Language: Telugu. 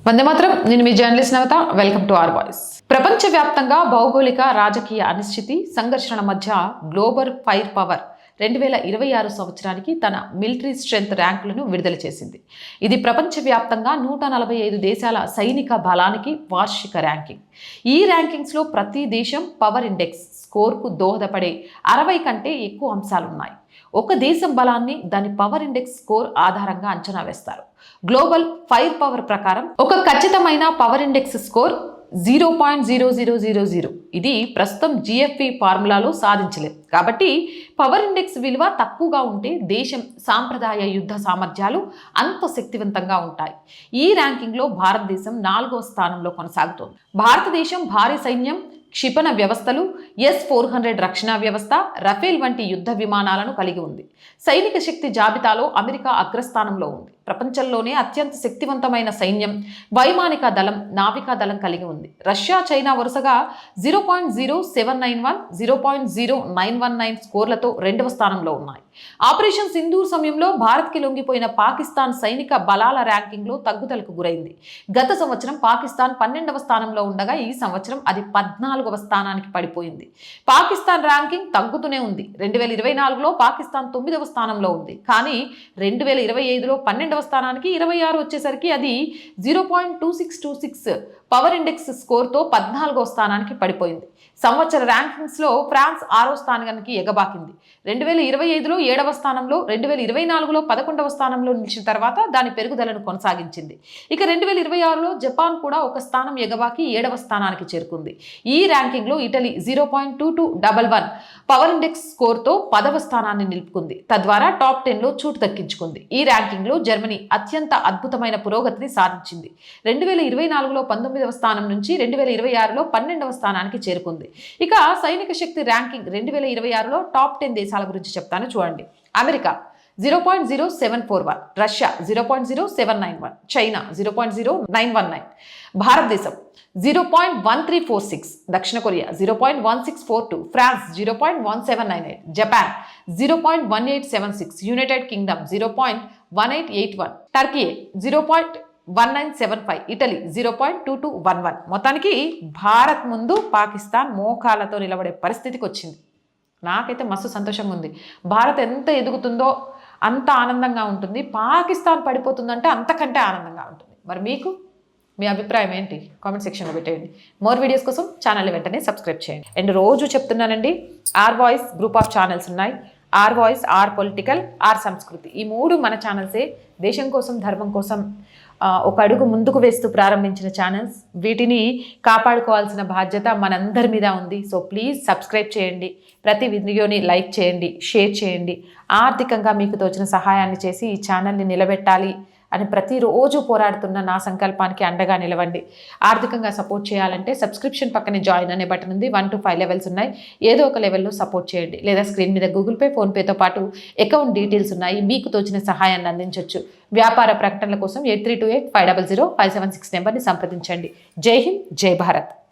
వందే మాత్రం నేను మీ journalist Navatha welcome to R voice ప్రపంచవ్యాప్తంగా భౌగోళిక రాజకీయ అనిశ్చితి సంఘర్షణ మధ్య గ్లోబల్ ఫైర్ పవర్ రెండు వేల ఇరవై ఆరు సంవత్సరానికి తన మిలిటరీ స్ట్రెంగ్త్ ర్యాంకులను విడుదల చేసింది. ఇది ప్రపంచవ్యాప్తంగా నూట నలభై ఐదు దేశాల సైనిక బలానికి వార్షిక ర్యాంకింగ్. ఈ ర్యాంకింగ్స్లో ప్రతి దేశం పవర్ ఇండెక్స్ స్కోర్కు దోహదపడే అరవై కంటే ఎక్కువ అంశాలున్నాయి. ఒక దేశం బలాన్ని దాని పవర్ ఇండెక్స్ స్కోర్ ఆధారంగా అంచనా వేస్తారు. గ్లోబల్ ఫైర్ పవర్ ప్రకారం ఒక ఖచ్చితమైన power index score zero point zero zero zero. Zero ఇది ప్రస్తుతం జిఎఫ్పి ఫార్ములాలో సాధించలేదు. కాబట్టి పవర్ ఇండెక్స్ విలువ తక్కువగా ఉంటే దేశం సాంప్రదాయ యుద్ధ సామర్థ్యాలు అంత శక్తివంతంగా ఉంటాయి. ఈ ర్యాంకింగ్లో భారతదేశం నాలుగో స్థానంలో కొనసాగుతోంది. భారతదేశం భారీ సైన్యం క్షిపణ వ్యవస్థలు ఎస్ ఫోర్ హండ్రెడ్ రక్షణ వ్యవస్థ రఫేల్ వంటి యుద్ధ విమానాలను కలిగి ఉంది. సైనిక శక్తి జాబితాలో అమెరికా అగ్రస్థానంలో ఉంది. ప్రపంచంలోనే అత్యంత శక్తివంతమైన సైన్యం వైమానిక దళం నావికా దళం కలిగి ఉంది. రష్యా చైనా వరుసగా zero point zero seven nine one zero point zero nine one nine స్కోర్లతో రెండవ స్థానంలో ఉన్నాయి. ఆపరేషన్ సింధూర్ సమయంలో భారత్కి లొంగిపోయిన పాకిస్తాన్ సైనిక బలాల ర్యాంకింగ్లో తగ్గుదలకు గురైంది. గత సంవత్సరం పాకిస్తాన్ పన్నెండవ స్థానంలో ఉండగా ఈ సంవత్సరం అది పద్నాలుగు పద్నాలుగవ స్థానానికి పడిపోయింది. పాకిస్తాన్ ర్యాంకింగ్ తగ్గుతూనే ఉంది. రెండు వేల ఇరవై నాలుగులో పాకిస్తాన్ తొమ్మిదవ స్థానంలో ఉంది. కానీ రెండు వేల ఇరవై ఐదులో పన్నెండవ స్థానానికి ఇరవై ఆరు వచ్చేసరికి అది zero point two six two six power index స్కోర్తో పద్నాలుగో స్థానానికి పడిపోయింది. సంవత్సర ర్యాంకింగ్స్లో ఫ్రాన్స్ ఆరో స్థానానికి ఎగబాకింది. రెండు వేల ఇరవై ఐదులో ఏడవ స్థానంలో రెండు వేల ఇరవై నాలుగులో పదకొండవ స్థానంలో నిలిచిన తర్వాత దాని పెరుగుదలను కొనసాగించింది. ఇక రెండు వేల ఇరవై ఆరులో జపాన్ కూడా ఒక స్థానం ఎగబాకి ఏడవ స్థానానికి చేరుకుంది. ఈ ర్యాంకింగ్లో Italy zero point two two double one power index స్కోర్తో పదవ స్థానాన్ని నిలుపుకుంది. తద్వారా టాప్ టెన్లో చోటు దక్కించుకుంది. ఈ ర్యాంకింగ్లో జర్మనీ అత్యంత అద్భుతమైన పురోగతిని సాధించింది. రెండు వేల ఇరవై నాలుగులో పంతొమ్మిదవ స్థానం నుంచి రెండు వేల ఇరవై ఆరులో పన్నెండవ స్థానానికి చేరుకుంది. ఇక సైనిక శక్తి ర్యాంకింగ్ రెండు వేల ఇరవై ఆరులో టాప్ టెన్ దేశాల గురించి చెప్తాను చూడండి. America zero point zero seven four one Russia zero point zero seven nine one China zero point zero nine one nine Bharatadesam zero point one three four six దక్షిణ Korea zero point one six four two France zero point one seven nine eight Japan zero point one eight seven six United Kingdom zero point one eight eight one Turkey zero point one nine seven five Italy zero point two two one one మొత్తానికి భారత్ ముందు పాకిస్తాన్ మోకాలతో నిలబడే పరిస్థితికి వచ్చింది. నాకైతే మస్తు సంతోషంగా ఉంది. భారత్ ఎంత ఎదుగుతుందో అంత ఆనందంగా ఉంటుంది. పాకిస్తాన్ పడిపోతుందంటే అంతకంటే ఆనందంగా ఉంటుంది. మరి మీకు మీ అభిప్రాయం ఏంటి? కామెంట్ సెక్షన్లో పెట్టేయండి. మోర్ వీడియోస్ కోసం ఛానల్ వెంటనే సబ్స్క్రైబ్ చేయండి. అండ్ రోజు చెప్తున్నానండి R voice group of channels ఉన్నాయి. R voice R political R Samskruthi. ఈ మూడు మన ఛానల్సే. దేశం కోసం ధర్మం కోసం ఒక అడుగు ముందుకు వేస్తూ ప్రారంభించిన ఛానల్స్. వీటిని కాపాడుకోవాల్సిన బాధ్యత మనందరి మీద ఉంది. సో ప్లీజ్ సబ్స్క్రైబ్ చేయండి. ప్రతి వీడియోని లైక్ చేయండి షేర్ చేయండి. ఆర్థికంగా మీకు తోచిన సహాయాన్ని చేసి ఈ ఛానల్ని నిలబెట్టాలి. అని ప్రతిరోజు పోరాడుతున్న నా సంకల్పానికి అండగా నిలవండి. ఆర్థికంగా సపోర్ట్ చేయాలంటే సబ్స్క్రిప్షన్ పక్కనే జాయిన్ అనే బటన్ ఉంది. వన్ టు ఫైవ్ లెవెల్స్ ఉన్నాయి. ఏదో ఒక లెవెల్లో సపోర్ట్ చేయండి. లేదా స్క్రీన్ మీద గూగుల్ పే ఫోన్పేతో పాటు అకౌంట్ డీటెయిల్స్ ఉన్నాయి. మీకు తోచిన సహాయాన్ని అందించవచ్చు వ్యాపార ప్రకటనల కోసం eight three two eight five double zero five seven six నెంబర్ని సంప్రదించండి. జై హింద్ జై భారత్.